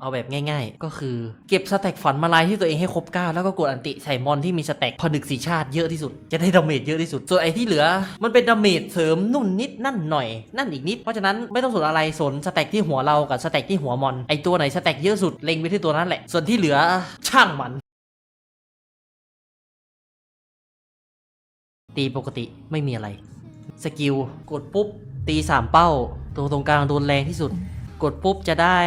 เอาแบบง่ายๆ ก็คือเก็บสแต็กฝันมาลายที่ตัวเองให้ครบ 9 แล้วก็กดอันติใส่มอนที่มีสแต็กผนึกสีชาติเยอะที่สุด จะได้ดาเมจเยอะที่สุด ส่วนไอ้ที่เหลือ มันเป็นดาเมจเสริมนุ่นนิดนั่นหน่อย นั่นอีกนิด เพราะฉะนั้นไม่ต้องสนอะไรสนสแต็กที่หัวเรากับสแต็กที่หัวมอนไอตัวไหนสแต็กเยอะสุดเล็งไปที่ตัวนั้นแหละ ส่วนที่เหลือช่างมันตีปกติไม่มีอะไรสกิลกดปุ๊บตีสามเป้าตัวตรงกลางโดนแรงที่สุด กดปุ๊บจะได้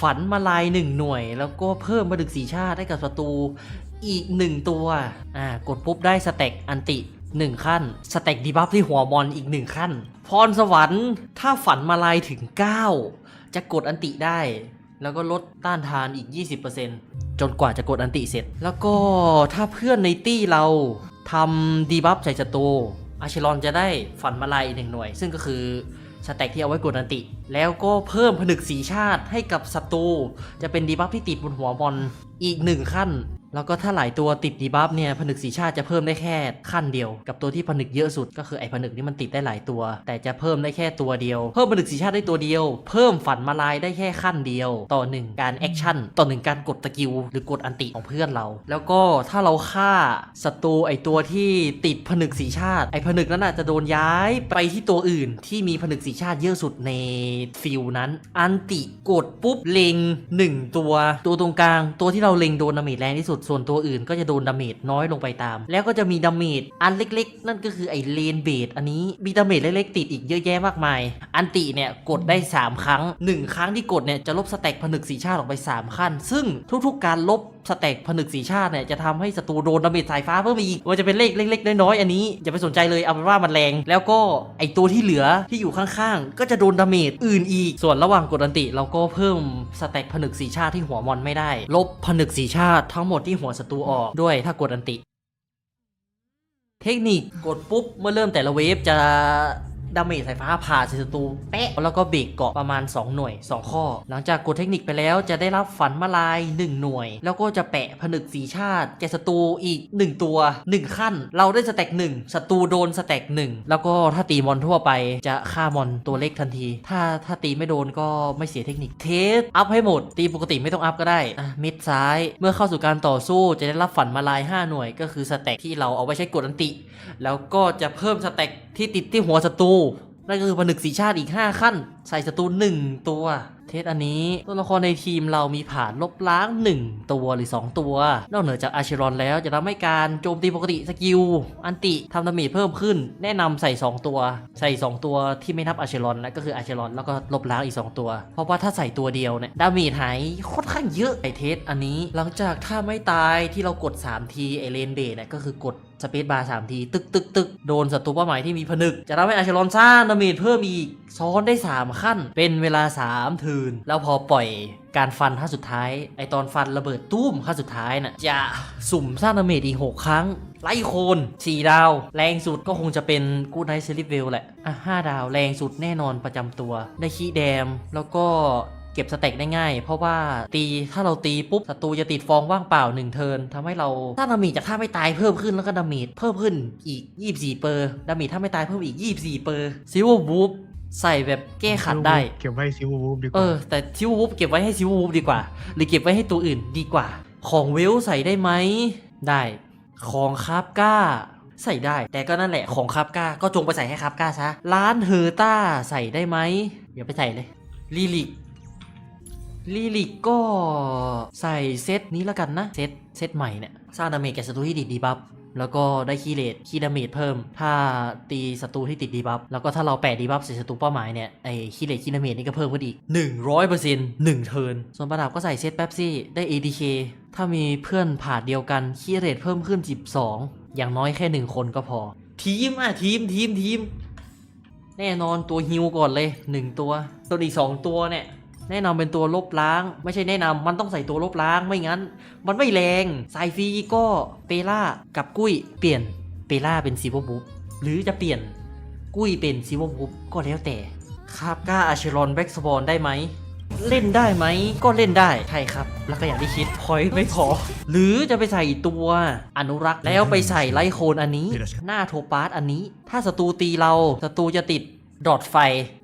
ฝันมาลายหนึ่งหน่วย แล้วก็เพิ่มมาดึกสีชาติให้กับศัตรูอีกหนึ่งตัว อ่ากดปุ๊บได้สเต็กอันติหนึ่งขั้น สเต็กดีบัฟที่หัวมอนอีกหนึ่งขั้น พรสวรรค์ถ้าฝันมาลายถึง 9 จะกดอันติได้ แล้วก็ลดต้านทานอีก 20%จนกว่าจะกดอันติเสร็จ แล้วก็ถ้าเพื่อนในตี้เราทำดีบัฟใส่ศัตรูอาชิรอนจะได้ฝันมาลายหนึ่งหน่วย ซึ่งก็คือ สแต็กที่เอาไว้กดอันติ แล้วก็เพิ่มผนึกสีชาติให้กับศัตรูจะเป็นดีบัฟที่ติดบนหัวบอลอีกหนึ่งขั้น แล้วก็ถ้าหลายตัวติดดีบัฟเนี่ยผนึกสีชาติจะเพิ่มได้แค่ขั้นเดียว กับตัวที่ผนึกเยอะสุดก็คือไอ้ผนึกนี่มันติดได้หลายตัว แต่จะเพิ่มได้แค่ตัวเดียว เพิ่มผนึกสีชาติได้ตัวเดียว เพิ่มฝันมาลายได้แค่ขั้นเดียว ต่อหนึ่งการแอคชั่นต่อหนึ่งการกดตะกิว หรือกดอันติของเพื่อนเรา แล้วก็ถ้าเราฆ่าศัตรูไอ้ตัวที่ติดผนึกสีชาติ ไอ้ผนึกนั้นอาจจะโดนย้ายไปที่ตัวอื่น ที่มีผนึกสีชาติเยอะสุดในฟิลนั้น อันติกดปุ๊บเล็งหนึ่งตัว ตัวตรงกลาง ตัวที่เราเล็งโดนดาเมจแรงที่สุดส่วนตัวอื่นก็จะโดนดาเมจน้อยลงไปตาม แล้วก็จะมีดาเมจอันเล็กๆ นั่นก็คือไอเลนเบดอันนี้มีดาเมจเล็กๆติดอีกเยอะแยะมากมาย อันติเนี่ยกดได้ 3 ครั้ง 1 ครั้งที่กดเนี่ยจะลบสแต็กผนึกสีชาติออกไป 3 ขั้น ซึ่งทุกๆ การลบ สแต็กผนึกสีชาติเนี่ยจะทำให้ศัตรูโดนดาเมจสายฟ้าเพิ่มอีกว่าจะเป็นเลขเล็กๆน้อยๆอันนี้อย่าไปสนใจเลยเอาเป็นว่ามันแรง แล้วก็ไอตัวที่เหลือที่อยู่ข้างๆ ก็จะโดนดาเมจอื่นอีก ส่วนระหว่างกดอันติเราก็เพิ่มสแต็กผนึกสีชาติที่หัวมอนไม่ได้ ลบผนึกสีชาติทั้งหมดที่หัวศัตรูออกด้วยถ้ากดอันติ เทคนิคกดปุ๊บเมื่อเริ่มแต่ละเวฟจะ ดาเมจสายฟ้าผ่าศัตรูแปะแล้วก็เบรกเกาะประมาณ 2 หน่วย 2 ข้อ หลังจากกดเทคนิคไปแล้วจะได้รับฝันมาลาย 1 หน่วย แล้วก็จะแปะผนึกสีชาติแกศัตรูอีก 1 ตัว 1 ขั้น เราได้สแต็ก1ศัตรูโดนสแต็ก1 แล้วก็ถ้าตีมอนทั่วไปจะฆ่ามอนตัวเล็กทันที ถ้าถ้าตีไม่โดนก็ไม่เสียเทคนิคเทสอัพให้หมด ตีปกติไม่ต้องอัพก็ได้อะมิดซ้ายเมื่อเข้าสู่การต่อสู้จะได้รับฝันมาลาย 5 หน่วย ก็คือสแต็กที่เราเอาไว้ใช้กดอันติ แล้วก็จะเพิ่มสแต็ก ที่ติดที่หัวศัตรูนั่นก็คือผนึกสีชาติอีก 5 ขั้น ใส่ศัตรู1ตัว เทสอันนี้ตัวละครในทีมเรามีผ่านลบล้าง 1 ตัวหรือ 2 ตัว นอกเหนือจากอาชิรอนแล้วจะทำให้การโจมตีปกติสกิล อันติทำดาเมจเพิ่มขึ้น แนะนำใส่ 2 ตัว ใส่ 2 ตัวที่ไม่นับอาชิรอนนะก็คืออาชิรอนแล้วก็ลบล้างอีก 2 ตัว เพราะว่าถ้าใส่ตัวเดียวเนี่ยดาเมจหายค่อนข้างเยอะไอเทสอันนี้ หลังจากถ้าไม่ตายที่เรากด 3 ทีไอเลนเบดเนี่ยก็คือกดสเปซบาร์สามที ตึกตึกตึกโดนศัตรูเป้าหมายที่มีผนึก จะทำให้อาชลอนสร้างดาเมจเพิ่มอีก ซ้อนได้ 3 ขั้น เป็นเวลา3ืน แล้วพอปล่อยการฟันขั้นสุดท้าย ไอตอนฟันระเบิดตุ้มขั้นสุดท้ายน่ะจะสุ่มสร้างดาเมจอีก 6 ครั้ง ไล่โคน4ดาว แรงสุดก็คงจะเป็นกูไนท์เซลิเวลแหละ อะ5ดาว แรงสุดแน่นอนประจำตัว ได้ขี้แดม แล้วก็เก็บสเต็กได้ง่าย เพราะว่าตีถ้าเราตีปุ๊บศัตรูจะติดฟองว่างเปล่า1เทินทำให้เราถ้าดาเมจจากท่าไม่ตายเพิ่มขึ้นแล้วก็ดามจเพิ่มขึ้นอีก 24 เปอร์ดามจถ้าไม่ตายเพิ่มอีก 24 เปอร์ซิลเวอร์บูฟ ใส่แบบแก้ขัดได้ เก็บไว้ซิววูฟดีกเอว่าอแต่ซิลเวอร์บูฟเก็บไว้ให้ซิลเวอร์บูฟดีกว่า หรือเก็บไว้ให้ตัวอื่นดีกว่า ของเวลใส่ได้ไหม ได้ ของคาบก้า ใส่ได้ แต่ก็นั่นแหละ ของคาบก้า ก็จงไปใส่ให้คาบก้าซะ ร้านเฮอร์ต้าใส่ได้ไหม อย่าไปใส่เลย ลิลิกลิลิกก็ใส่เซตนี้แล้วกันนะ เซตเซตใหม่เนี่ย สร้างดาเมจแก่ศัตรูที่ติดดีบัฟ แล้วก็ได้คีย์เลทคีย์ดาเมจเพิ่ม ถ้าตีศัตรูที่ติดดีบัฟแล้วก็ถ้าเราแปะดีบัฟใส่ศัตรูเป้าหมายเนี่ยไอ้คีย์เลทคีย์ดาเมจนี่ก็เพิ่มขึ้นอีก 100% 1เทิร์นส่วนประดับก็ใส่เซตแป๊บซี่ได้ ADK ถ้ามีเพื่อนผ่าเดียวกันคีย์เลทเพิ่มขึ้น 12 อย่างน้อยแค่ 1 คนก็พอ ทีมอะทีมทีมทีมแน่นอนตัวฮิวก่อนเลย 1 ตัวส่วนอีก2ตัวเนี่ย แนะนำเป็นตัวลบล้าง ไม่ใช่แนะนำมันต้องใส่ตัวลบล้างไม่งั้น มันไม่แรงสายฟรีก็เปล่ากับกุ้ยเปลี่ยนเปล่าเป็นซีโวบุ๊บหรือจะเปลี่ยนกุ้ยเป็นซีโวบุ๊บก็แล้วแต่คาบก้าอาชรอนแบ็กสบอลได้ไหมเล่นได้ไหมก็เล่นได้ใช่ครับ แล้วก็อย่างที่คิดพอยไม่พอ หรือจะไปใส่ตัวอนุรักษ์แล้วไปใส่ไลโคนอันนี้ หน้าโทปาสอันนี้ ถ้าศัตรูตีเราศัตรูจะติด ดอดไฟ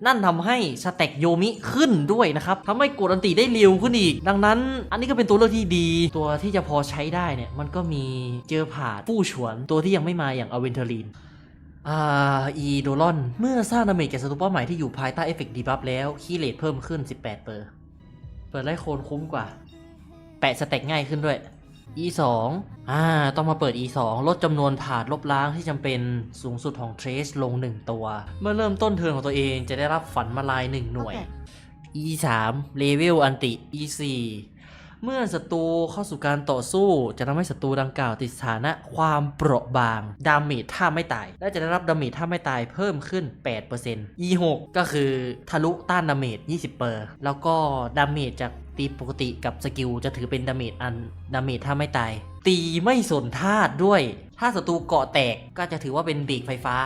นั่นทำให้สเต็กโยมิขึ้นด้วยนะครับทำให้กดอันติได้เร็วขึ้นอีก ดังนั้น อันนี้ก็เป็นตัวเลือกที่ดี ตัวที่จะพอใช้ได้เนี่ย มันก็มีเจอผ่านผู้ฉวน ตัวที่ยังไม่มาอย่างอเวนเทอรีนอ่าอีโดลอน เมื่อสร้างดาเมจแก่ศัตรูเป้าหมายที่อยู่ภายใต้เอฟเฟกต์ดีบัฟแล้วคีเลทเพิ่มขึ้น 18เปอร์เปิดไล่โคนคุ้มกว่า แปะสเต็กง่ายขึ้นด้วย E 2 อ่า ต้องมาเปิด E 2 ลดจำนวนถาดลบล้างที่จำเป็นสูงสุดของเทรสลง 1 ตัว เมื่อเริ่มต้นเทิร์นของตัวเองจะได้รับฝันมาลาย 1 หน่วย E 3 เลเวลอันติ E 4 เมื่อศัตรูเข้าสู่การต่อสู้จะทำให้ศัตรูดังกล่าวติดสถานะความเปราะบาง ดาเมจถ้าไม่ตาย และจะได้รับดาเมจถ้าไม่ตายเพิ่มขึ้น 8% E 6 ก็คือทะลุต้านดาเมจ 20เปอร์แล้วก็ดาเมจจากตีปกติกับสกิลจะถือเป็นดาเมจอันดาเมจถ้าไม่ตาย ตีไม่สนธาตุด้วย ถ้าศัตรูเกาะแตกก็จะถือว่าเป็นบีกไฟฟ้า